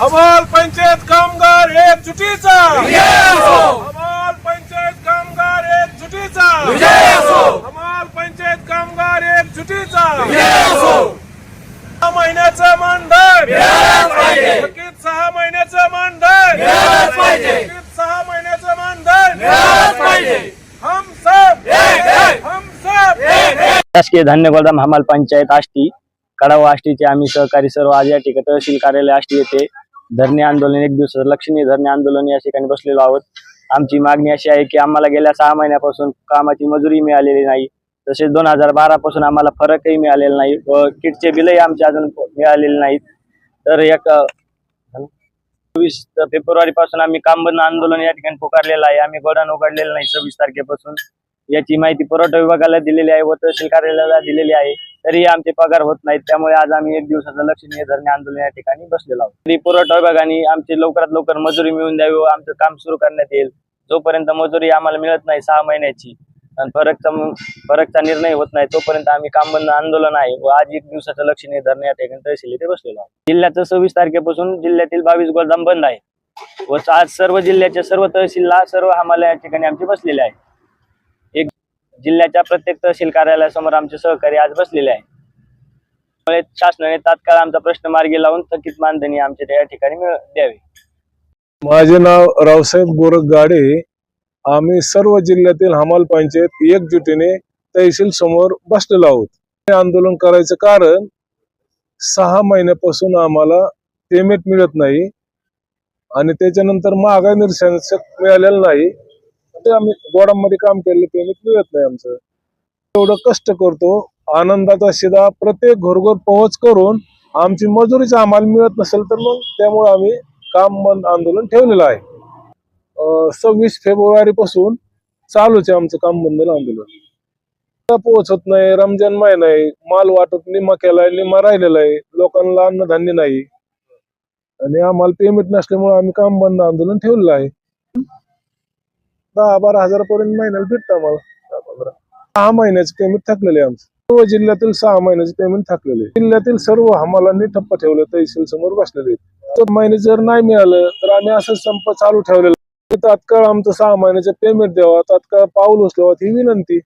अमोल पंचायत कामगार एकजुटीचा अमोल पंचायत कामगार एकजुटीचा अमोल पंचायत कामगार एकजुटीचा सहा महिन्याचं मानधन. थकीत सहा महिन्याचं मानधन. सहा महिन्याचं मानधन. हम सब. हम सब. शासकीय धान्य गोदाम हमाल पंचायत आष्टी. कडाव आष्टीचे आम्ही सहकारी सर्व आज या ठिकाणी तहसील कार्यालय आष्टी येथे धरणे आंदोलन एक दिवसाचं लक्षणीय धरणे आंदोलन या ठिकाणी बसलेलो आहोत. आमची मागणी अशी आहे की आम्हाला गेल्या सहा महिन्यापासून कामाची मजुरी मिळालेली नाही. तसेच दोन हजार बारा पासून आम्हाला फरकही मिळालेला नाही व किटचे बिलही आमचे अजून मिळालेले नाहीत. तर एक चोवीस फेब्रुवारी पासून आम्ही काम बंद आंदोलन या ठिकाणी पुकारलेलं आहे. आम्ही गोडाण उघडलेलं नाही सव्वीस तारखेपासून. याची माहिती पुरवठा विभागाला दिलेली आहे व तहसील कार्यालयाला दिलेली आहे. तरी आमचे पगार होत नाहीत. त्यामुळे आज आम्ही एक दिवसाचं लक्षणीय धरणे आंदोलन या ठिकाणी बसलेलो आहोत. तरी पुरवठा विभागाने आमची लवकरात लवकर मजुरी मिळून द्यावी व आमचं काम सुरू करण्यात येईल. जोपर्यंत मजुरी आम्हाला मिळत नाही सहा महिन्याची आणि फरकचा फरकचा निर्णय होत नाही तोपर्यंत आम्ही काम बंद आंदोलन आहे व आज एक दिवसाचं लक्षणीय धरणे या ठिकाणी तहसील इथे बसलेलो आहोत. जिल्ह्याचं सव्वीस तारखेपासून जिल्ह्यातील बावीस गोदाम बंद आहे व आज सर्व जिल्ह्याच्या सर्व तहसीलला सर्व आम्हाला या ठिकाणी आमचे बसलेले आहे जिल्ह्याच्या प्रत्येक तहसील कार्यालयासमोर आमचे सहकारी आज बसलेले आहे त्यामुळे शासनाने तात्काळ आमचा प्रश्न मार्गी लावून थकीत मानधनी आमच्या त्या ठिकाणी द्यावी. माझे नाव रावसाहेब गोरख गाडे. आम्ही सर्व जिल्ह्यातील हमाल पंचायत एकजुटीने तहसील समोर बसलेलो आहोत. हे आंदोलन करायचं कारण सहा महिन्यापासून आम्हाला पेमेंट मिळत नाही आणि त्याच्यानंतर महागाई निर्शन मिळालेलं नाही. ते आम्ही गोडामध्ये काम केलेलं पेमेंट मिळत नाही आमचं. एवढं कष्ट करतो आनंदाचा शिदा प्रत्येक घरघर पोहोच करून आमची मजुरीच आम्हाला मिळत नसेल तर मग त्यामुळे आम्ही काम बंद आंदोलन ठेवलेलं आहे. सव्वीस फेब्रुवारी पासून चालूच आहे आमचं काम बंद आंदोलन. पोहोचत नाही रमजान माय नाही माल वाटप निम्मा केलाय निम्मा राहिलेला आहे लोकांना अन्नधान्य नाही. आणि आम्हाला पेमेंट नसल्यामुळे आम्ही काम बंद आंदोलन ठेवलेलं आहे. दहा बारा हजार पर्यंत महिन्याला भेटतं आम्हाला. दहा पंधरा सहा महिन्याचं पेमेंट थकलेलं आहे आमचं. सर्व जिल्ह्यातील सहा महिन्याचे पेमेंट थकलेले जिल्ह्यातील सर्व हमालांनी ठप्प ठेवलं तहसील समोर बसलेले तर महिने जर नाही मिळालं तर आम्ही असं संप चालू ठेवलेला तात्काळ आमचं सहा महिन्याचं पेमेंट द्यावा तात्काळ पाऊल उचलावा ही विनंती